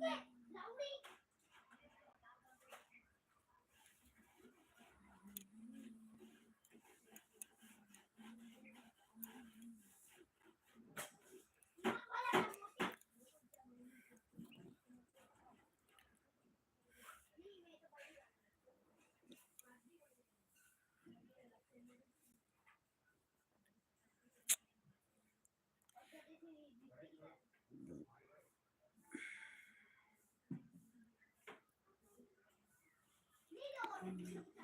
Yeah. Hallelujah.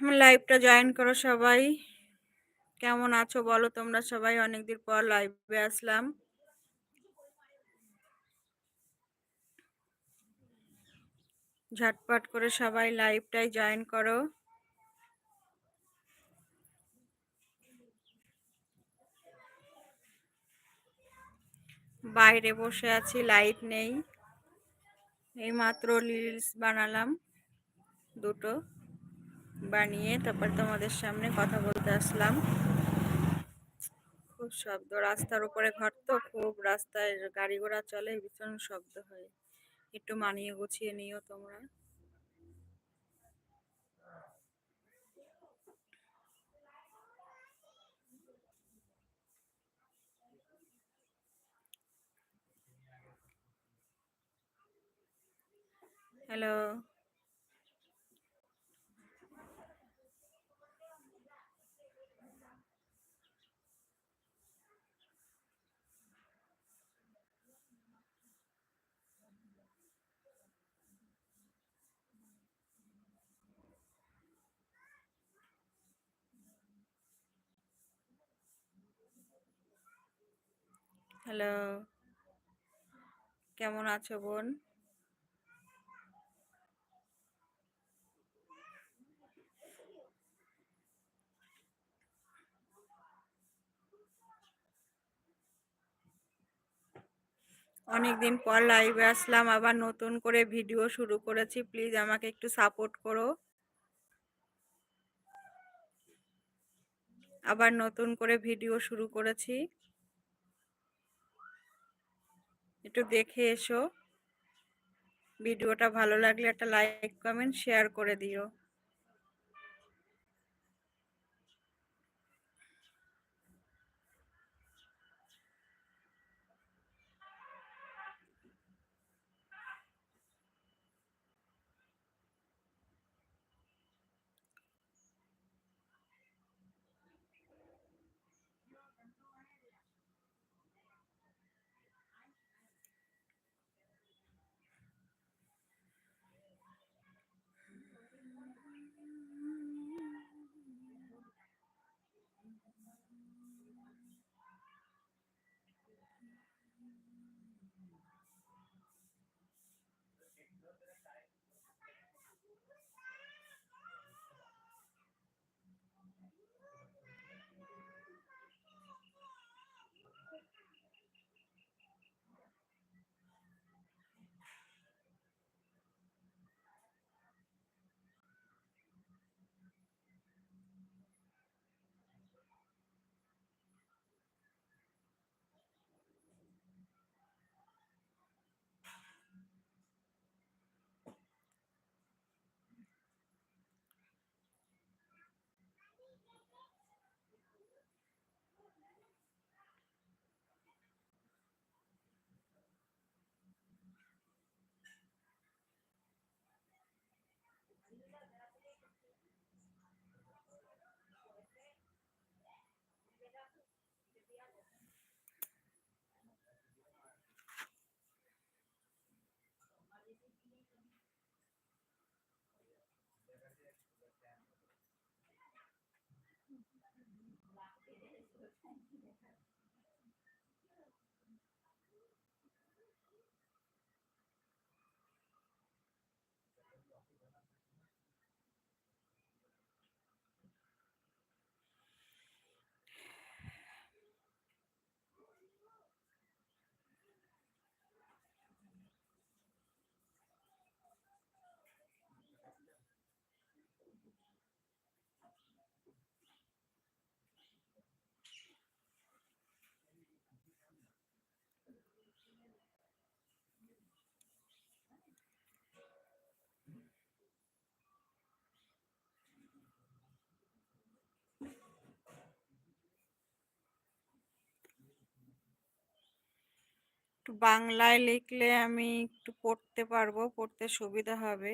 আমার লাইভটা join করো সবাই। কেমন আছো বলো তোমরা সবাই? অনেকদিন পর লাইভে আসলাম। ঝটপট করে সবাই লাইভটাই জয়েন করো। বাইরে বসে আছি লাইট নেই। এই মাত্র রিলস বানালাম দুটো বানিয়ে তারপর তোমাদের সামনে কথা বলতে আসলাম। খুব শব্দ, রাস্তার উপরে ঘর তো, খুব রাস্তায় গাড়ি ঘোড়া চলে, ভীষণ শব্দ হয়। একটু মানিয়ে গুছিয়ে নিও তোমরা। হ্যালো। হ্যালো। কেমন আছো বোন? অনেকদিন পর লাইভে আসলাম, আবার নতুন করে ভিডিও শুরু করেছি। প্লিজ আমাকে একটু সাপোর্ট করো। আবার নতুন করে ভিডিও শুরু করেছি। একটু দেখে এসো। ভিডিওটা ভালো লাগলে একটা লাইক কমেন্ট শেয়ার করে দিও। থ্যাংক ইউ দেখার একটু বাংলায় লিখলে আমি একটু পড়তে পারব, পড়তে সুবিধা হবে।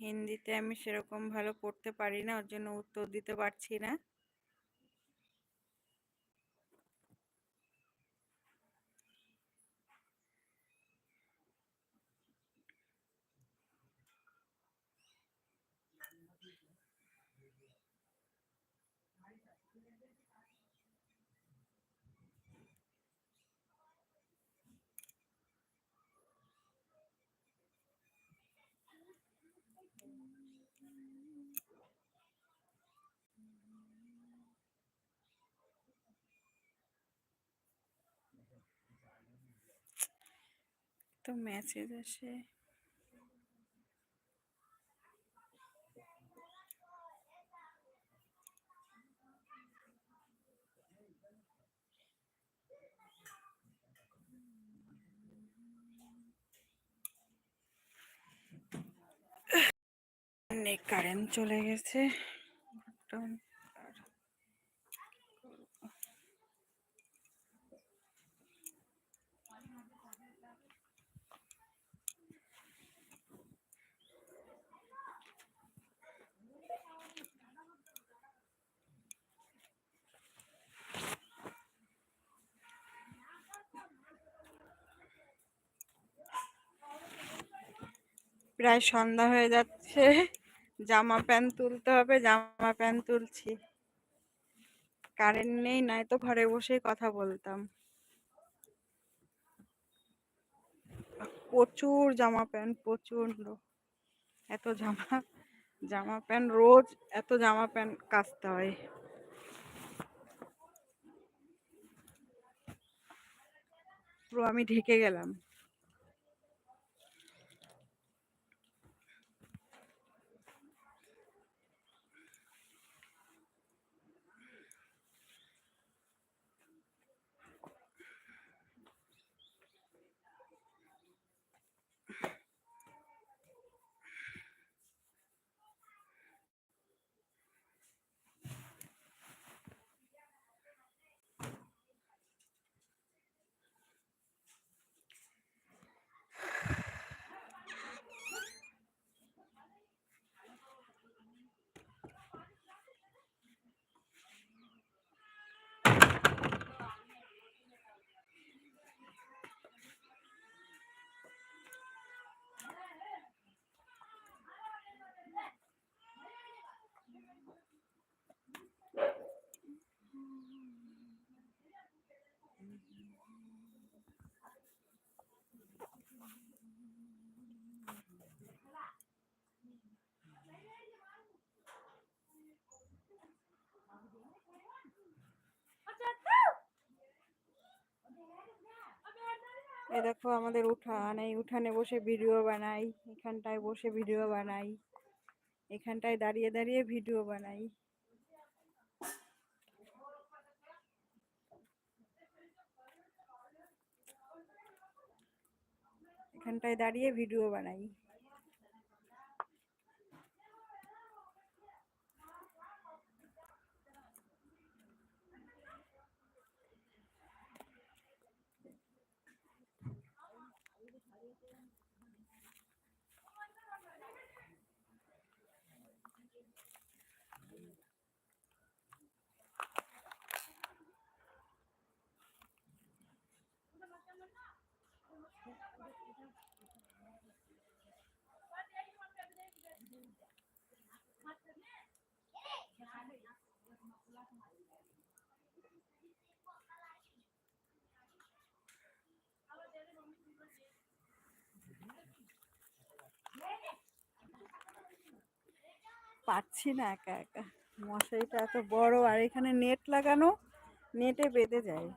হিন্দিতে আমি সেরকম ভালো পড়তে পারি না, ওর জন্য উত্তর দিতে পারছি না। তো মেসেজ আসে। কারেন্ট চলে গেছে। প্রায় সন্ধ্যা হয়ে যাচ্ছে। জামা প্যান্ট তুলতে হবে, জামা প্যান্ট তুলছি। কারেন্ট নেই নাই তো ঘরে বসেই কথা বলতাম। প্রচুর জামা প্যান্ট প্রচণ্ড এত জামা জামা প্যান্ট রোজ এত জামা প্যান্ট কাচতে হয়। পুরো আমি ঢেকে গেলাম। এ দেখো আমাদের উঠান, এই উঠানে বসে ভিডিও বানাই, এখানটায় বসে ভিডিও বানাই, এখানটায় দাঁড়িয়ে দাঁড়িয়ে ভিডিও বানাই। এখানটায় দাঁড়িয়ে ভিডিও বানাই। পারছি না একা একা। মশারিটা এত বড়, আর এখানে নেট লাগানো, নেটে বেঁধে যায়।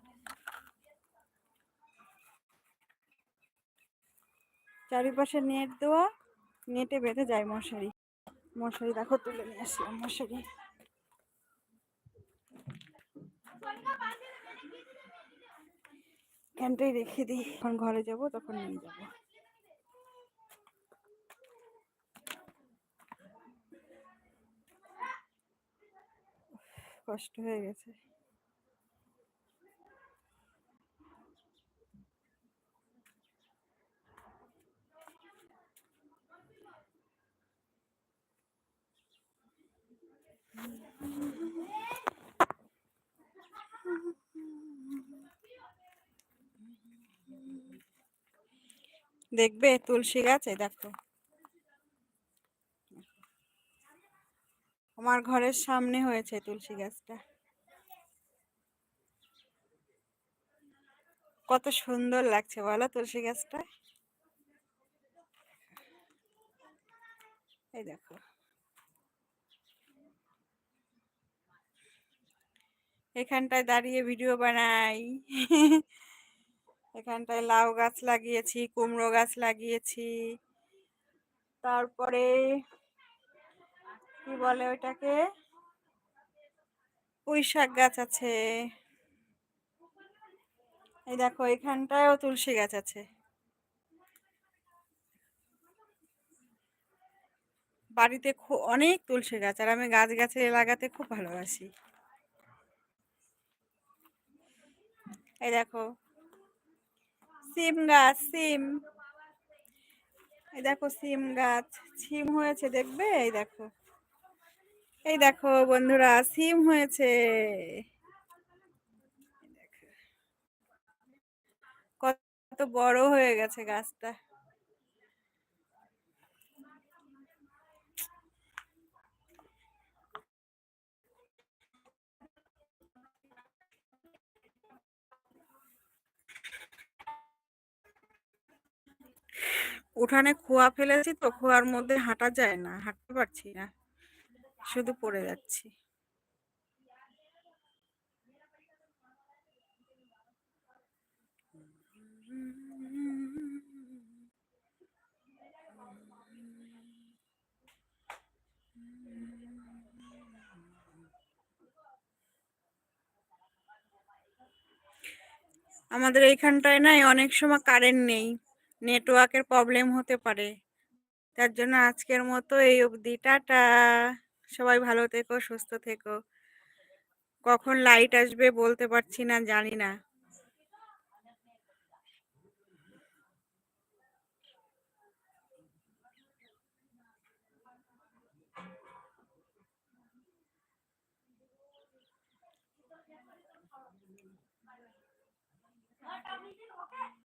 চারিপাশে নেট দেওয়া, নেটে বেঁধে যায় মশারি। মশারি দেখো, তুলে নিয়ে আসলাম মশারি। এখানটাই রেখে দিই। যখন ঘরে যাব তখন নিয়ে যাব। কষ্ট হয়ে গেছে। দেখবে তুলসী গাছ এই দেখো। আমার ঘরের সামনে হয়েছে তুলসী গাছটা। কত সুন্দর লাগছে বলো তুলসী গাছটা। এই দেখো। এখানটায় দাঁড়িয়ে ভিডিও বানাই। এখানটায় লাউ গাছ লাগিয়েছি, কুমড়ো গাছ লাগিয়েছি। তারপরে কি বলে ওইটাকে? পুঁই শাক গাছ আছে। এই দেখো, এখানটায়ও তুলসী গাছ আছে। বাড়িতে অনেক তুলসী গাছ, আর আমি গাছ গাছে লাগাতে খুব ভালোবাসি। এই দেখো, সিম গাছ, সিম। এই দেখো, সিম গাছ। সিম হয়েছে, দেখবে? এই দেখো। এই দেখো বন্ধুরা, সিম হয়েছে। কত বড় হয়ে গেছে গাছটা। উঠানে খোয়া ফেলেছি তো, খোয়ার মধ্যে হাঁটা যায় না, হাঁটতে পারছি না। শুধু পড়ে যাচ্ছি। আমাদের এইখানটায় নাই অনেক সময় কারেন্ট নেই নেটওয়ার্কের প্রবলেম হতে পারে। তার জন্য আজকের মতো এই অবধি, টাটা। সবাই ভালো থেকো সুস্থ থেকো। কখন লাইট আসবে বলতে পারছি না জানি না।